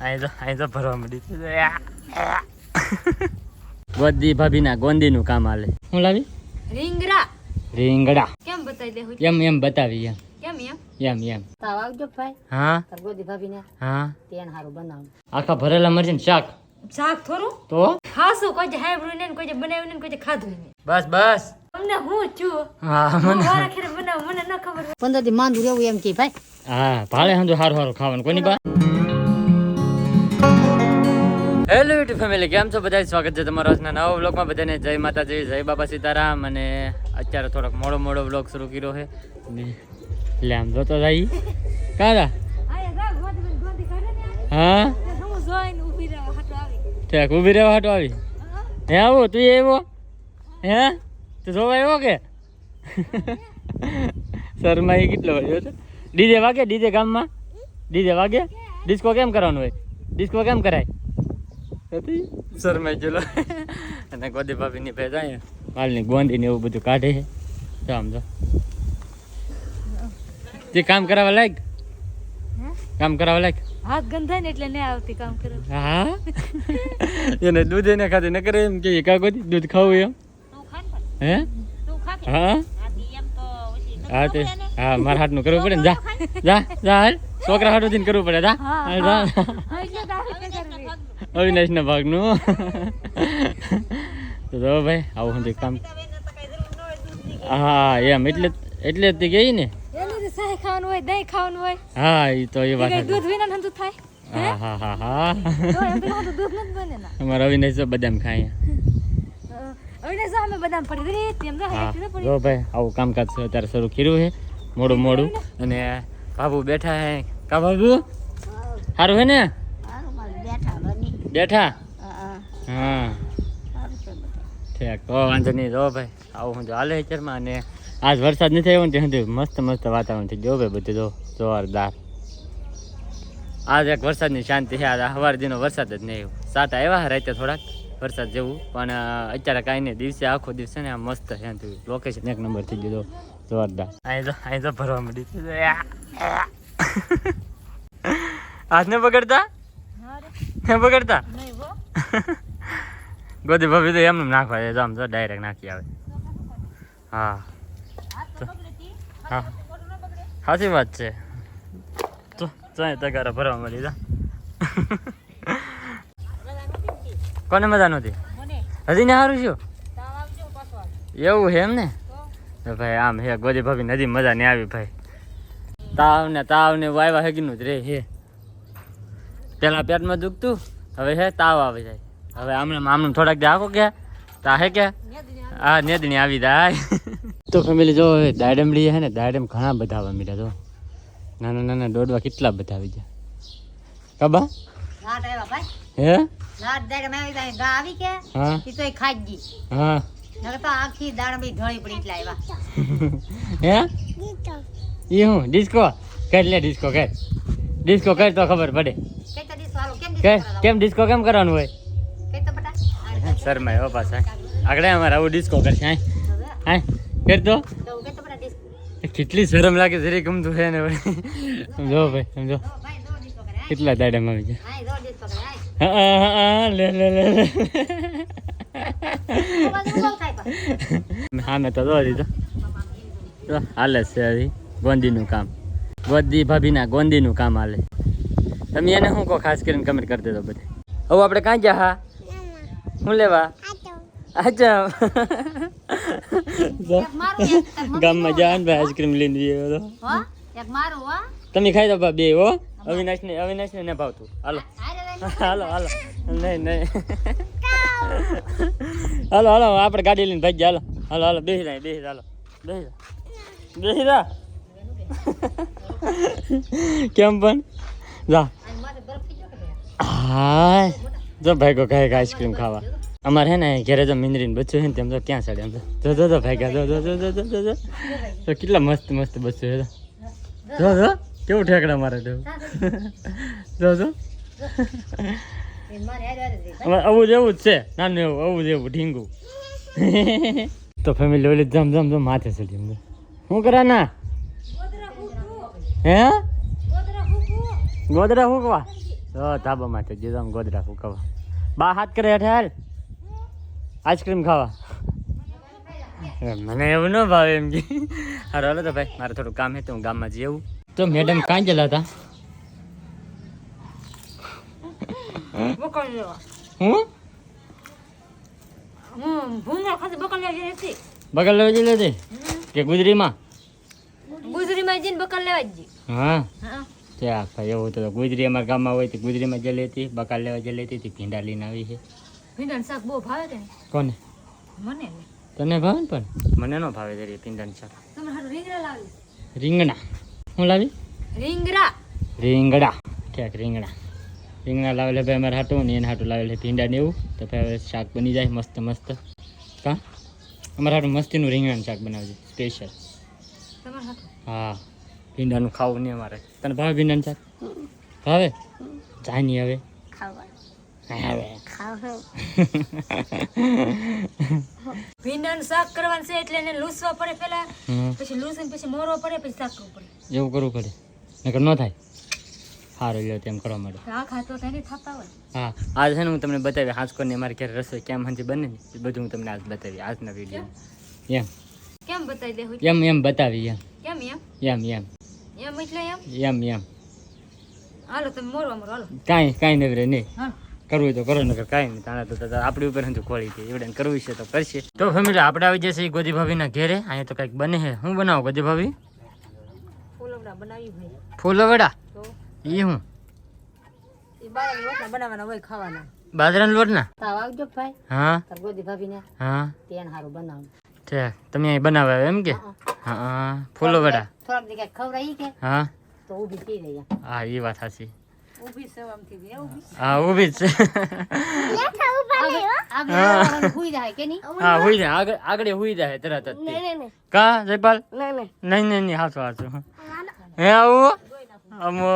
અહીં તો અહીં તો ભરવા મળી ગોદી ભાભીના ગોંદીનું કામ હાલે. હું લાવી? રીંગણા રીંગડા. કેમ બતાવી દે એમ એમ બતાવી એમ. કેમ એમ? એમ એમ. તાવ આવજો ભાઈ. હા? ગોદી ભાભીને હા? તેન હારું બનાવ. આખા ભરેલા મરચી શાક. શાક થોડું તો? ખાસું કોઈ જે ને કોઈ બનાવ્યું ને કોઈ ખાધું ને બસ બસ. અમને હું છું? હા મને વારા ખેરે મને ન ખબર પંદર દી માંદુ રહેવું એમ કે ભાઈ. હા ભાડે સમજો સારું સારું ખાવાનું. કોની બા યુટ્યુબ ફેમિલી કેમ છો? બધા સ્વાગત છે તમારો આજના નવા વ્લોગમાં. બધાને જય માતાજી, જય બાબા સીતારામ. અને અત્યારે થોડોક મોડો મોડો વ્લોગ શરૂ કર્યો છે. એટલે આમ જોતો જાય. કારા. હા? ઠેક ઊભી રહેવા હાટો આવી. હે આવો, તું એવો હે? તું જોવા આવ્યો કે? શર્મા એ કેટલો વાગ્યો છે? ડીજે વાગે, ડીજે ગામમાં? ડીજે વાગે? ડિસ્કો કેમ કરવાનું હોય? ડિસ્કો કેમ કરાય? હતી શર્માઈ ગયેલો. અને ગોદી ભાભીની ભેજ જાય માલની ગોંદી ને એવું બધું કાઢે છે. તો આમ જો. તે કામ કરાવવા લાયક? કામ કરાવવા લાયક? હાથ ગંધાય ને એટલે નહીં આવતી કામ કરવા. હા? એને દૂધ એને ખાતી ન કરે એમ કે કા ગોતી દૂધ ખાવું એમ? તું. હે? તું. હા? તો હા તે. હા મારા હાથનું કરવું પડે ને જા. જા જા છોકરા હાથું થઈને કરવું પડે જા. જા. હા, એટલે તો આપણે અવિનાશ ના ભાગનું તો જો ભાઈ આવું હું કામ. હા એમ. એટલે એટલે જ તે ગઈ ને? એની રીતે શાહી ખાવાનું હોય દહીં ખાવાનું હોય. હા એ તો એ વાત. દૂધ વિના નતું થાય? તો અમારા અવિનાશ બદામ ખાય. જો ભાઈ આવું કામકાજ છે અત્યારે શરૂ કર્યું છે. મોડું મોડું. અને બાબુ બેઠા હે કા બાબુ સારું હે ને? બેઠા? હા. ઠીક તો વાંધો નહીં જો ભાઈ આવું હું હાલે અત્યારમાં અને આજ વરસાદ નથી આવ્યો ને ત્યાં સુધી મસ્ત મસ્ત વાતાવરણ થઈ જો ભાઈ બધું જો જોરદાર. આજ એક વરસાદની શાંતિ છે આજ સવાર દીનો વરસાદ જ નહીં આવ્યો. સાત આવ્યા રાતે થોડાક વરસાદ જેવું પણ અત્યારે કાંઈ નહીં દિવસે આખો દિવસ છે ને આ મસ્ત શાંતિ લોકેશન એક નંબર થઈ ગયો જોરદાર. અહીં તો અહીં તો ભરવા મળી હાથ ને પકડતા? ને પકડતા ગોદી ભાભી તો એમ નાખવા છે આમ તો ડાયરેક્ટ નાખી આવે. હા. હા સાચી વાત છે. તો ચાય તગારા ભરવા મળી જા. કોને મજા નહોતી? હજી ને સારું છું. એવું છે એમ ને? ભાઈ આમ હે ગોદી ભાભી નદી મજા નહીં આવી ભાઈ. તાવ ને તાવ ને વાયવા હેગીનું જ રે હે પેલા પેટમાં દુખતું હવે હે તાવ આવી જાય. હવે આમને આમને થોડાક દે કે તા હે કે? હા નેદણી આવી જાય. તો ફેમિલી જો હવે દાડમ લઈએ હે ને દાડમ ઘણા બધા આવવા મીડા જો. નાના નાના દોડવા કેટલા બધા આવી જાય કબા લાટ આવ્યા ભાઈ. હે? લાટ દાડે મેં આવી જાય ગા આવી કે હા. ખાઈ ગઈ. હા. નકર તો આખી દાડ ઢળી પડી એટલે આવ્યા. હે? ઈ હું ડિસ્કો કર લે ડિસ્કો કર. ડિસ્કો કર તો ખબર પડે. કે કેમ ડિસ્કો કેમ કરવાનું હોય? શરમાય હો પાછા. આગળ અમારે આવું ડિસ્કો કરશે હા? હા? કર તો કેટલી શરમ લાગે જરી ગમતું છે ને જો ભાઈ સમજો. કેટલા દાડામાં આવી જાય લે લે લે હા મેં તો દો દીધો. હાલે છે ગોંદીનું કામ. ગોદી ભાભીના ગોંદીનું કામ હાલે. તમે એને શું કહો ખાસ કરીને કમેન્ટ કરી દેજો બધે. હવે આપણે કાં ગયા હા? શું લેવા? અચ્છા ગામમાં જા ને ભાઈ આઈસ્ક્રીમ લઈને જઈએ તો તમે ખાઈ દો બા બે હો. અવિનાશ ને અવિનાશ ને ભાવતું. હાલો. હાલો હાલો. નહીં નહીં. હાલો હાલો આપણે ગાડી લઈને ભાઈ હાલો. હાલો હાલો બેસી જાય બેસી હાલો. બેસી બેસી જા. કેમ પણ? જા. હા, જો ભાઈ કહે આઈસ્ક્રીમ ખાવા. અમારે હે ને ઘરે જો મીંદરીને બચ્યું છે ને તેમ તો ક્યાં ચડે એમ તો જો જો ભાઈ જો જો જો જો જો તો કેટલા મસ્ત મસ્ત બચ્યું છે. જો જો, કેવું ઠેકડા મારે તો. જો જો. આવું જ એવું જ છે. નાનું એવું, આવું જ એવું, ઢીંગું. તો ફેમિલી ઓલી જમ જમ જમ માથે ચડી. શું કરા ના હે? ગોદરા ફૂકવા. તો ધાબામાં તો જીધો ગોદરા ફૂકવા. બા હાથ કરે હેઠે હાલ. આઈસ્ક્રીમ ખાવા. મને એવું ન ભાવે એમ કે. હારો હાલો તો ભાઈ મારે થોડું કામ હે તો હું ગામમાં જઈ આવું. તો મેડમ કાં ગયેલા હતા? બકલ લેવા. હું? જઈ હતી. બગલ કે ગુજરીમાં? બકલ લેવા જ હા? ત્યાં ભાઈ એવું તો ગુજરી અમારા ગામમાં હોય તો ગુજરીમાં જઈ લેતી બકાલ લેવા જઈ લેતી હતી ભીંડા લઈને આવી છે. ભીંડાનું શાક બહુ ભાવે કે કોને? મને તને ભાવે ને પણ? મને ન ભાવે જરી ભીંડાનું શાક. તમે હારું રીંગણા લાવી. રીંગણા. હું લાવી? રીંગણા. રીંગણા. ક્યાંક રીંગણા. રીંગણા લાવેલે ભાઈ અમારે હાટું ને એને હાટું લાવેલે ભીંડા ને એવું. તો ભાઈ શાક બની જાય મસ્ત મસ્ત. કા? અમારે હાટું મસ્તીનું રીંગણાનું શાક બનાવજે સ્પેશિયલ હા. ભીંડાનું ખાવું નહીં અમારે. તને ભાવે ભીંડાનું શાક? ભાવે? જાય નહીં હવે. ભીંડાનું શાક કરવાનું છે એટલે એને લૂસવા પડે પેલા. પછી લૂસીને પછી મોરવા પડે પછી શાક કરવું પડે. એવું કરવું પડે. નકર ન થાય. સારું લ્યો તેમ કરવા માટે. આ ખાતો તેની થતા હોય. હા. આજ છે ને હું તમને બતાવી હાંસકોની અમારે ક્યારે રસોઈ કેમ હંજી બને ને બધું હું તમને આજ બતાવી આજના વીડિયો એમ. કેમ બતાવી દેવું એમ એમ બતાવી એમ. કેમ એમ? એમ એમ. એમ એટલે એમ? એમ એમ. હાલો તમે મોરવા મોરો હાલો. કાંઈ કાંઈ નવરે નહીં. કરવું તો કરો નકર કાંઈ નહીં તાણા તો તો આપણી ઉપર હતું ખોળી છે. એવડે કરવું છે તો કરશે. તો ફેમિલી આપણે આવી જશે ગોદી ભાભીના ઘેરે. અહીંયા તો કંઈક બને છે. હું બનાવું ગોદી ભાભી? ફૂલવડા બનાવી ભાઈ ફૂલવડા? એ હું? બનાવવાના હોય ખાવાના. બાજરાના લોટના? તાવ આવજો ભાઈ. હા. ગોદી ભાભીને હા. તેન હારું બનાવું. ઠીક. તમે અહીં બનાવે એમ કે? હા. ફૂલવડા. થોડાક કઈ ખવડાવી કે હા? તો ઊભી થઈ રહી હા એ વાત સાચી. ઊભી સવામથી દે ઊભી. હા ઊભી છે. આગળ હુઈ જાય કે નહીં? હા હુઈ જાય. આગળ આગળ હુઈ જાય તરત જ. કા જયપાલ? નહીં નહીં નહીં હાચું હાચું. હે આવું? અમો?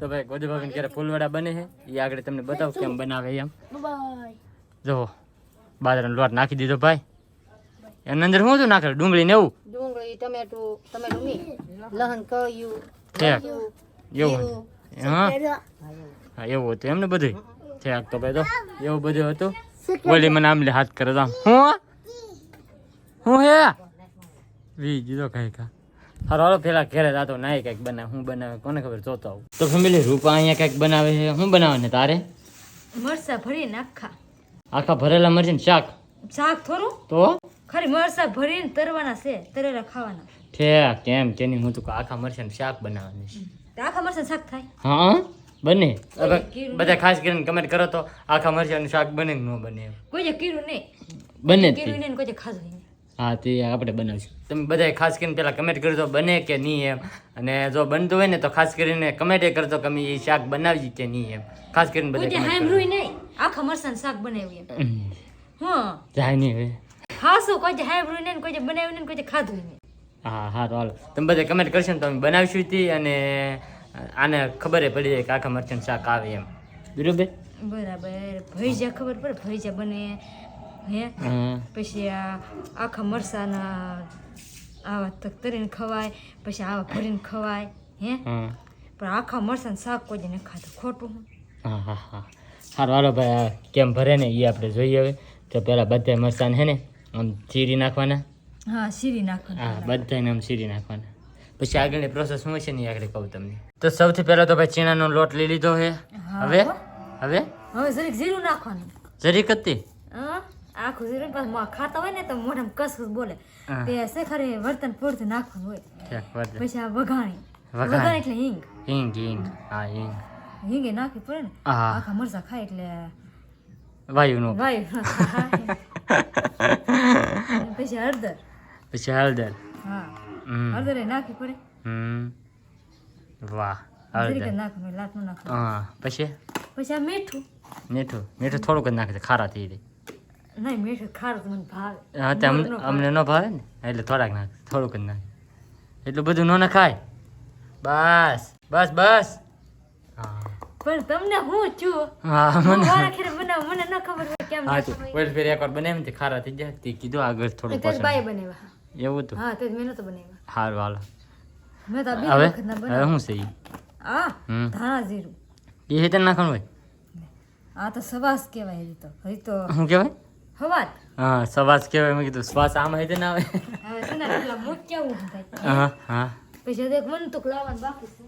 તો ભાઈ ગોદી ક્યારે ફૂલવડા બને છે. એ આગળ તમને બતાવું કેમ બનાવે એમ. જો બાજરાનો લોટ નાખી દીધો ભાઈ. એની અંદર શું હતું નાખેલું? ડુંગળી ને એવું? ડુંગળી ટમેટું ટમેટું નહીં લહણ કયું ઠેક. એવું હા? હા એવું હતું એમને બધું ઠેક તો ભાઈ તો એવું બધું હતું? બોલી મને આમ લે હાથ કરે તો હું હું? હે વી જીધો કઈ કા હારો હાલો પેલા ઘેરે જાતો નાય કંઈક બનાવે. હું બનાવે કોને ખબર જોતો આવું. તો ફેમિલી રૂપા અહીંયા કંઈક બનાવે છે. શું બનાવે ને તારે? મરસા ભરી આખા. આખા ભરેલા મરચી ને શાક? શાક થોડું? તો? ખરી મરસા ભરીને તરવાના છે તરેલા ખાવાના. ઠેક કેમ? કેની હું તો આખા મરચા શાક બનાવવાની છે. આખા મરસા શાક થાય? હા બને? બધા ખાસ કરીને કમેન્ટ કરો તો આખા મરચાનું શાક બને ન બને કોઈ કીરું નહીં. બને કીરું નહીં. કોઈ ખાસ નહીં. હા તે આપણે બનાવશું. તમે બધા ખાસ કરીને પેલા કમેન્ટ કરજો બને કે નહીં એમ. અને જો બનતું હોય ને તો ખાસ કરીને કમેન્ટ એ કરજો કે અમે શાક બનાવી કે નહીં એમ. ખાસ કરીને બધા આખા મરસાનું શાક બનાવ્યું. હા. જાય નહીં હવે. શું? કોઈ નહીં ને કોઈ બનાવ્યું ને કોઈ ખાધું નહીં. હા હા તો હાલો. તમે બધા કમેન્ટ કરશો ને તો અમે બનાવીશું હતી અને આને ખબર પડી જાય કે આખા મરચાંનું શાક આવે એમ. બરોબર? બરાબર. ભૈજા ખબર પડે? ભૈજા બને. હે? હા પછી આ આખા મરસાના આવા તક તરીને ખવાય પછી આવા ભરીને ખવાય હે? હા પણ આખા મરસાનું શાક કોઈ નથી ખાધું. ખોટું. હા હા હા. સારું હાલો ભાઈ કેમ ભરે ને એ આપણે જોઈએ હવે. તો પેલા બધા મરચાં હે ને આમ ચીરી નાખવાના? હા હા નાખવાનું. બધાને આમ સીરી નાખવાના. પછી આગળની પ્રોસેસ શું છે ને આગળ કહું તમને. તો સૌથી પહેલા તો ભાઈ ચીણાનો લોટ લઈ લીધો છે હવે? હવે? હવે જરીક જીરું નાખવાનું. જરીક હતી? હા? આખું જીરું પાછું ખાતા હોય ને તો મોઢામાં કસકસ બોલે. તે શેખરે વર્તન પૂરતું નાખવાનું હોય. પછી આ વઘાણી. વઘાણી. વઘાણી એટલે હિંગ. હિંગ હિંગ. હા હિંગ. હિંગે નાખી પડે ને? આખા મરચા ખાય એટલે વાયુનો. વાયુ. પછી હળદર. પછી હળદર. હા. હળદર એ નાખવી પડે. હમ. વાહ હળદર. નાખવાનું લાટ ન નાખવાનું હા પછી? પછી આ મીઠું. મીઠું. મીઠું થોડુંક જ નાખે ખારા થઈ જાય. નહીં મીઠું ખારું મને ભાવે. હા તે અમને. અમને ન ભાવે ને? એટલે થોડાક નાખે થોડુંક જ નાખે. એટલું બધું ન નખાય. બસ બસ બસ. હા. પણ તમને હું છું? હા મને વારા ખેરે મને ન ખબર હોય કેમ હા તો વેલ ફેર એકવાર બનાવી તે ખારા થઈ જાય. તે કીધું આગળ થોડું પછી બાઈ બનાવ્યા એવું તો? હા તે મેં નતો બનાવ્યા. હાર હાલો. મેં તો હવે? વખત ના બનાવ્યા. છે ઈ? આ ધાણા જીરું. એ હેતર નાખવાનું હોય? આ તો સવાસ કહેવાય એ તો. હજી તો શું કહેવાય? હવાત હા સવાસ કહેવાય મેં કીધું શ્વાસ આમાં હેતર ના આવે. હવે તને પેલા મોટિયા ઊભું થાય હા હા. પછી દેખ મન મનતુક લાવવાનું બાકી છે.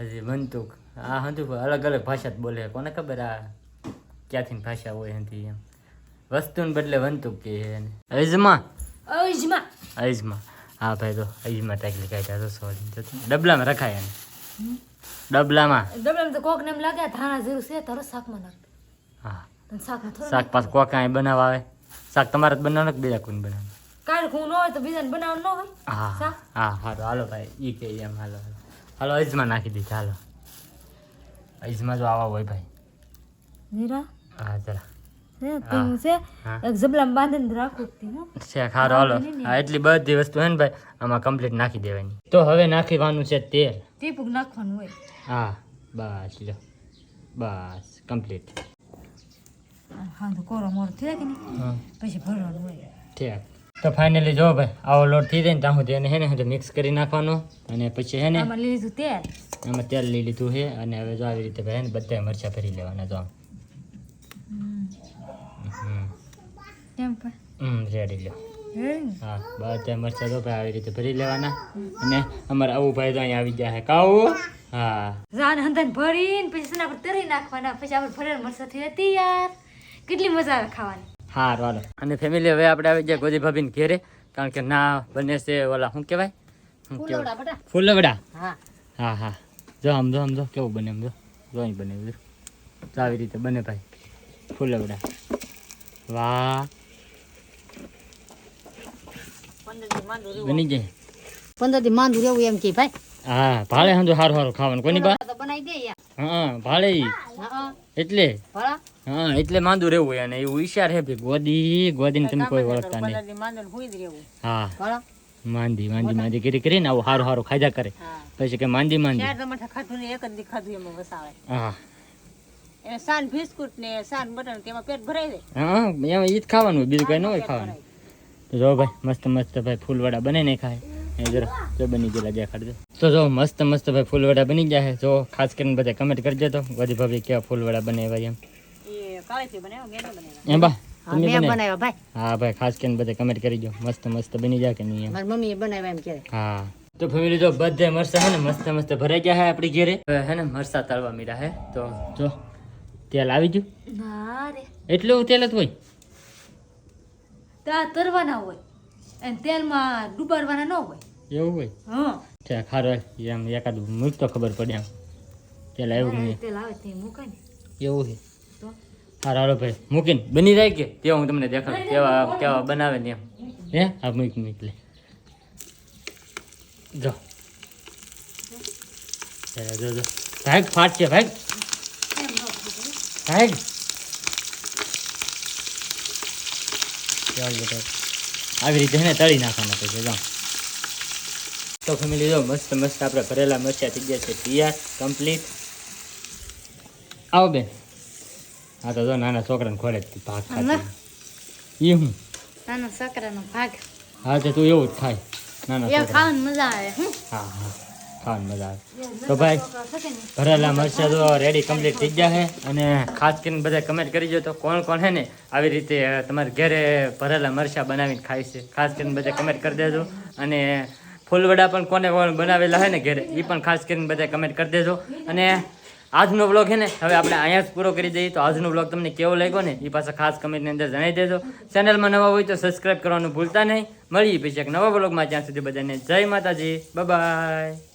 હજી બંતુક આ હતું અલગ અલગ ભાષા જ બોલે. કોને ખબર આ ક્યાંથી ભાષા હોય એનાથી એમ. વસ્તુને બદલે વંતુ કે અજમા. અજમા. અજમા. હા ભાઈ તો અજમા ટાકલી કાઢ્યા તો સોરી ડબલામાં રખાય એને. ડબલામાં. ડબલામાં તો કોક ને એમ લાગે થાણા ધાણા જીરું છે તારો શાકમાં નાખ. હા. શાકમાં શાક પાસ કોક કાંઈ બનાવવા આવે. શાક તમારે જ બનાવવાનું કે બીજા કોઈને બનાવવાનું? કાઢ ખૂન ન હોય તો બીજાને બનાવવાનું ન હોય. હા? હા હાલો હાલો ભાઈ એ કે એમ હાલો હાલો. હાલો અજમા નાખી દીધા હાલો. અજમા જો આવા હોય ભાઈ. જીરા. હા જરા એટલી બધી વસ્તુ હે ને ભાઈ આમાં કમ્પ્લીટ નાખી દેવાની. તો હવે નાખીવાનું છે તેલ. નાખવાનું હોય. હા બસ લો બસ કમ્પ્લીટ હા તો કોરો મોરો થઈ કે નહીં? પછી ભરવાનું હોય. ઠીક. તો ફાઇનલી જો ભાઈ આવો લોટ થઈ જાય ને ત્યાં સુધી એને હે ને મિક્સ કરી નાખવાનો. અને પછી હે ને આમાં લીધું તેલ? એમાં તેલ લઈ લીધું છે અને હવે જો આવી રીતે ભાઈ ને બધા મરચાં ભરી લેવાના જો. હમ. રેડી લો હા બધા મરચાં જો ભાઈ આવી રીતે ભરી લેવાના. અને અમારા આવું ભાઈ તો અહીંયા આવી ગયા છે કાવું હા. હંધાને ભરીને પછી સના પર તરી નાખવાના? પછી આપણે ભરેલ મરચાં થઈ તૈયાર. કેટલી મજા આવે ખાવાની. હા વાલો અને ફેમિલી હવે આપણે આવી ગયા ગોદી ભાભીને ઘેરે કારણ કે ના બને છે ઓલા શું કહેવાય? શું ફૂલવડા કહેવાય? બટા. ફૂલવડા? હા. હા હા. જો આમ જો આમ જો કેવું બને સમજો જો. જો અહીં બને બધું તો આવી રીતે બને ભાઈ. ફૂલવડા. વાહ. બની જાય. પંદરથી માંદું રહેવું એમ કે ભાઈ. હા ભાળે સમજો સારું સારું ખાવાનું. કોની બા? હા ભાળે એટલે? હા એટલે માંદુ રહેવું અને એવું ઈશાર હે ભાઈ ગોદી ગોદીને તમે કોઈ ઓળખતા નહીં. હા. માંદી માંદી માંદી કરી કરીને આવું સારું સારું ખાજા કરે. પછી કે માંદી માંદી. ખાધું ને એક જ ખાધું એમાં વસાવે. હા. સાન બિસ્કુટ ને સાન બટર તેમાં પેટ ભરાઈ જાય. હા એમાં ઈ જ ખાવાનું બીજું કઈ ન હોય ખાવાનું. જો ભાઈ મસ્ત મસ્ત ભાઈ ફૂલવડા બને ને ખાય. એ જરા જો બની ગયેલા દેખાડ દે તો. જો મસ્ત મસ્ત ભાઈ ફૂલવડા બની ગયા છે. જો ખાસ કરીને બધા કમેન્ટ કરજો તો. ગોદી ભાભી કેવા ફૂલવડા બનાવ્યા એમ. એમ બા? હા તમે મેં બનાવ્યા? બનાવ્યા ભાઈ. ખાસ કરીને બધા કમેન્ટ કરી દો મસ્ત મસ્ત બની જાય કે નહીં મારી મમ્મીએ બનાવ્યા એમ કે હા. તો ફેમિલી તો બધે મરસા હે ને મસ્ત મસ્ત ભરાઈ ગયા હે આપણી ઘેરે. હે ને મરસા તળવા મીરા હે. તો જો તેલ આવી ગયું? ના રે. એટલું તેલ જ હોય? ત્યાં તરવાના હોય. અને તેલમાં ડુબાડવાના ન હોય. એવું હોય? હા. છે ખારો એમ એકાદ મૂક તો ખબર પડે એમ. તેલ આવ્યું કે નહીં? તેલ આવે તે મૂકાય ને. એવું છે. તો? હારો હાલો ભાઈ. મૂકીને. બની જાય કે? તેવા હું તમને દેખાડું. કેવા કેવા બનાવે ને એમ. હે? આ મૂક મૂક લે. જો. જરા જો જો. ભાગ ફાટશે ભાગ. ભાગ. ચાલ બેટા આવી રીતે ને તળી નાખવાના પછી જો. તો ફેમિલી જો મસ્ત મસ્ત આપણે ભરેલા મરચાં થઈ ગયા છે. તૈયાર કમ્પ્લીટ આવો બેન. હા તો જો નાના છોકરાને ખોલે ભાગ એ હું? નાના છોકરાનો ભાગ. હા તો તું એવું જ ખાય. નાના ખાવાની મજા આવે હા હા. ખાવાની મજા આવે. તો ભાઈ ભરેલા મરચા તો રેડી કમ્પ્લીટ થઈ ગયા છે. અને ખાસ કરીને બધા કમેન્ટ કરી તો કોણ કોણ છે ને આવી રીતે તમારે ઘરે ભરેલા મરચાં બનાવીને ખાય છે. ખાસ કરીને બધા કમેન્ટ કરી દેજો. અને ફૂલવડા પણ કોને બનાવેલા હોય ને ઘરે એ પણ ખાસ કરીને બધા કમેન્ટ કરી દેજો. અને આજનો બ્લોગ છે ને, હવે આપણે અહીંયા જ પૂરો કરી દઈએ. તો આજનો બ્લોગ તમને કેવો લાગ્યો ને એ પાછા ખાસ કમેન્ટની અંદર જણાવી દેજો. ચેનલમાં નવા હોય તો સબસ્ક્રાઈબ કરવાનું ભૂલતા નહીં. મળીએ પછી એક નવા બ્લોગમાં ત્યાં સુધી બધાને જય માતાજી. બાય